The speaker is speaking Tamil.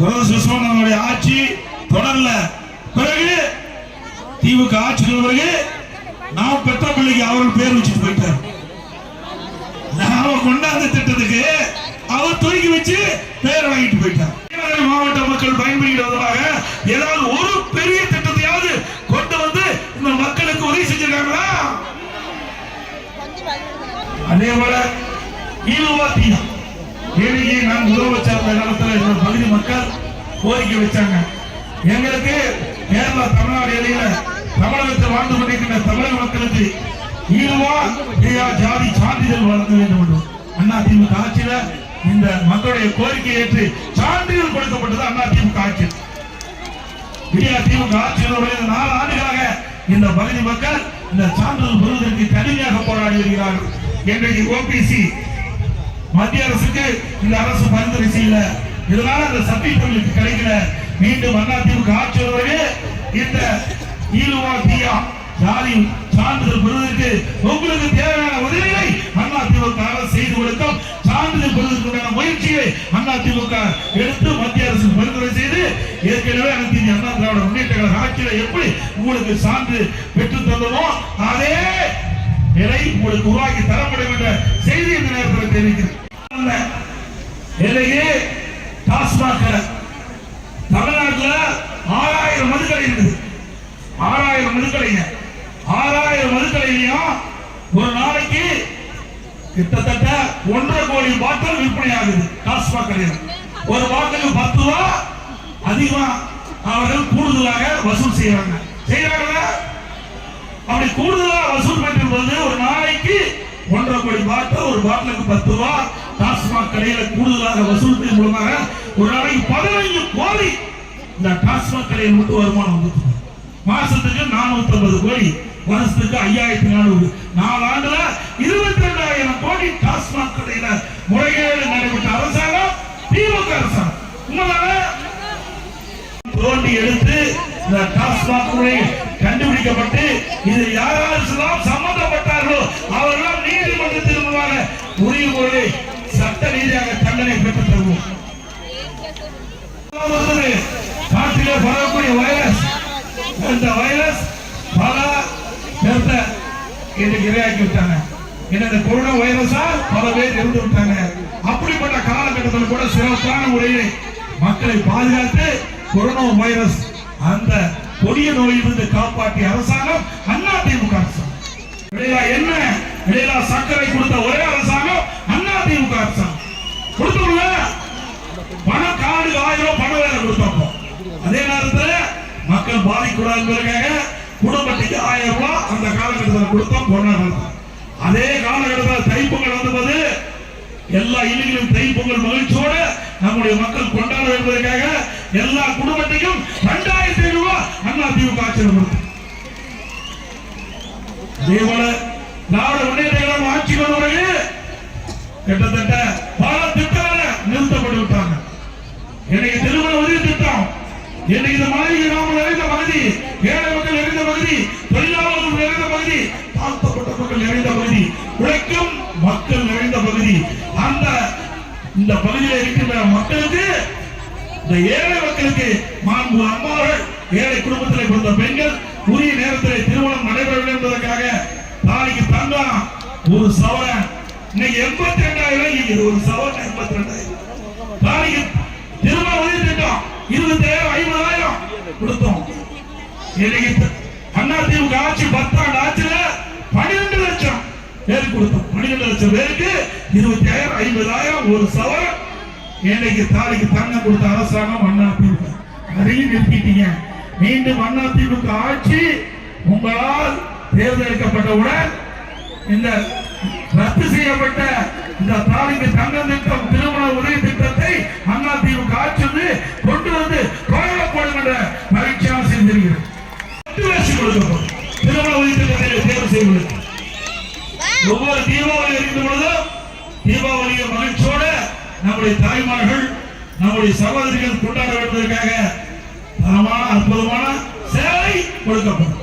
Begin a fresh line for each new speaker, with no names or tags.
துரதிருஷ்டம் ஆட்சி தொடரல. பிறகு தீவுக்கு ஆட்சிக்கு பிறகு நான் பெற்ற பிள்ளைக்கு அவர்கள் பேர் வச்சுட்டு போயிட்டார். நாம கொண்டாந்த திட்டத்துக்கு அவர் தூக்கி வச்சு பேர் வாங்கிட்டு போயிட்டார். மாவட்ட மக்கள் பயன்படுகிறதாக ஏதாவது ஒரு பெரிய திட்டத்தையாவது கொண்டு வந்து இந்த மக்களுக்கு உதவி செஞ்சிருக்காங்களா? அதே போல ஈழுவாத்தியம் தீனா. முதலமைச்சர் காலத்தில் இந்த பகுதி மக்கள் கோரிக்கை வச்சாங்க. எங்களுக்கு கேரள தமிழ்நாடு இடையில தமிழகத்தில் வாழ்ந்து கொண்டிருக்கின்ற தமிழக மக்களுக்கு ஈழுவா ஜாதி சான்றிதழ் வழங்க வேண்டும் என்று அண்ணா திமுக ஆட்சியில இந்த மக்களுடைய கோரிக்கை ஏற்று சான்றிதழ் கொடுக்கப்பட்டது அண்ணா திமுக ஆட்சி. இந்தியா திமுக ஆட்சியினுடைய நாலு ஆண்டுகளாக இந்த பகுதி மக்கள் இந்த சான்றிதழ் பெறுவதற்கு கடுமையாக போராடி வருகிறார்கள். இன்றைக்கு ஓபிசி மத்திய அரசுக்கு இந்த அரசு பரிந்துரை செய்யல. இதனால அந்த பொருளுக்கு கிடைக்கல. மீண்டும் அண்ணா திமுக ஆட்சி வருவது இந்த ஈழுவா தீயா சான்றிதழ் பெறுவதற்கு உங்களுக்கு தேவையான உதவிகளை அண்ணா திமுக அரசு செய்து கொடுக்கும். சான்றிதழ் பெறுவதற்குண்டான முயற்சியை அண்ணா திமுக எடுத்து மத்திய அரசு பரிந்துரை செய்து ஏற்கனவே அனைத்து அண்ணா திராவிட முன்னேற்ற கழக எப்படி உங்களுக்கு சான்று பெற்று தந்தோமோ அதே நிலை உங்களுக்கு உருவாக்கி தரப்படும் என்ற செய்தி இந்த நேரத்தில் தெரிவிக்கிறேன். இல்லையே டாஸ்மாக் தமிழ்நாட்டில் ஆறாயிரம் மதுக்கடை இருக்குது. ஆறாயிரம் மதுக்கடைங்க. ஆறாயிரம் மதுக்கடையிலையும் ஒரு நாளைக்கு கிட்டத்தட்ட ஒன்றரை கோடி பாட்டில் விற்பனை ஆகுது டாஸ்மாக் கடையில். ஒரு பாட்டிலுக்கு பத்து ரூபா அதிகமா அவர்கள் கூடுதலாக வசூல் செய்யறாங்க செய்யறாங்களா அப்படி கூடுதலாக வசூல் பண்ணிருப்பது ஒரு நாளைக்கு ஒன்றரை கோடி பாட்டில் ஒரு பாட்டிலுக்கு பத்து ரூபா டாஸ்மாக் கடையில கூடுதலாக வசூல் மூலமாக ஒரு நாளைக்கு பதினைஞ்சு கோடி இந்த டாஸ்மாக் கடையில் மட்டும் வருமானம் வந்துட்டு மாசத்துக்கு நானூத்தி ஐம்பது கோடி வருஷத்துக்கு ஐயாயிரத்தி நானூறு. நாலு ஆண்டுல இருபத்தி ரெண்டாயிரம் கோடி டாஸ்மாக் கடையில முறைகேடு நடைபெற்ற அரசாங்கம் திமுக அரசாங்கம். தோண்டி எடுத்து இந்த டாஸ்மாக் கண்டுபிடிக்கப்பட்டு இது யாரெல்லாம் சம்பந்தப்பட்டார்களோ அவர்கள் நீதிமன்றத்தின் முன்பாக உரிய முறை சட்ட பெற்றுத் தருவோம் முதலாவது காட்டிலே பரவக்கூடிய வைரஸ் அந்த வைரஸ் பல பேர்த்த இன்னைக்கு இரையாக்கி விட்டாங்க. ஏன்னா இந்த கொரோனா வைரஸால் பல பேர் இருந்து விட்டாங்க. அப்படிப்பட்ட காலகட்டத்தில் கூட சிறப்பான முறையில் மக்களை பாதுகாத்து கொரோனா வைரஸ் அந்த கொடிய நோயிலிருந்து காப்பாற்றிய அரசாங்கம் அண்ணா திமுக அரசாங்கம். என்ன? இடையிலா சர்க்கரை கொடுத்த ஒரே அரசாங்கம் அண்ணா திமுக அரசாங்கம் கொடுத்தோம்ல பணம் காடு ஆயிரம் பணம் வேற கொடுத்தோம் அதே நேரத்துல மக்கள் பாதிக்கூடாதுங்கிறதுக்காக குடும்பத்துக்கு ஆயிரம் ரூபாய் அந்த காலகட்டத்தில் கொடுத்தோம் கொரோனா அதே காலகட்டத்தில் தைப்பொங்கல் வந்தபோது எல்லா இல்லங்களும் தைப்பொங்கல் மகிழ்ச்சியோட நம்முடைய மக்கள் கொண்டாட என்பதற்காக எல்லா குடும்பத்தையும் ரெண்டாயிரத்தி ஐநூறு ரூபாய் அண்ணா திமுக ஆட்சியில் அதே போல திராவிட முன்னேற்ற கழகம் ஆட்சிக்கு வந்த பிறகு கிட்டத்தட்ட பல திட்டங்களை நிறுத்தப்பட்டு விட்டாங்க. எனக்கு இன்னைக்கு இந்த மாதிரி நாம நிறைந்த பகுதி ஏழை மக்கள் நிறைந்த பகுதி தொழிலாளர்கள் நிறைந்த பகுதி தாழ்த்தப்பட்ட மக்கள் நிறைந்த பகுதி உழைக்கும் மக்கள் நிறைந்த பகுதி. அந்த இந்த பகுதியில் இருக்கின்ற மக்களுக்கு இந்த ஏழை மக்களுக்கு மாண்பு அம்மாவர்கள் ஏழை குடும்பத்தில் பிறந்த பெண்கள் உரிய நேரத்தில் திருமணம் நடைபெற வேண்டும் என்பதற்காக நாளைக்கு தங்கம் ஒரு சவரன். இன்னைக்கு எண்பத்தி ரெண்டாயிரம் ஒரு சவரன் எண்பத்தி ரெண்டாயிரம். நாளைக்கு திட்டம் இருபத்தாயிரம் ஐம்பதாயிரம் கொடுத்தோம். இன்னைக்கு த- அண்ணா திமுக ஆட்சி பத்தாண்டு ஆட்சியில பன்னிரெண்டு லட்சம் பேருக்கு கொடுத்தோம். பன்னிரெண்டு லட்சம் பேருக்கு இருபத்தி ஆயிரம் ஐம்பதாயிரம் ஒரு சவரன் இன்னைக்கு தாலிக்கு தங்கம் கொடுத்த அரசாங்கம் அண்ணா திமுக அதையும் நிறுத்திட்டீங்க. மீண்டும் அண்ணா திமுக ஆட்சி உங்களால் தேர்ந்தெடுக்கப்பட்டவுடன் இந்த ரத்து செய்யப்பட்ட இந்த தாலிக்கு தங்கம் திட்டம் திட்டத்தை தேர்வு ஒவ்வொரு தீபாவளி இருக்கும் பொழுதும் தீபாவளியை மகிழ்ச்சியோட நம்முடைய தாய்மார்கள் நம்முடைய சகோதரிகள் கொண்டாட வேண்டுவதற்காக தரமான அற்புதமான சேவை கொடுக்கப்படும்.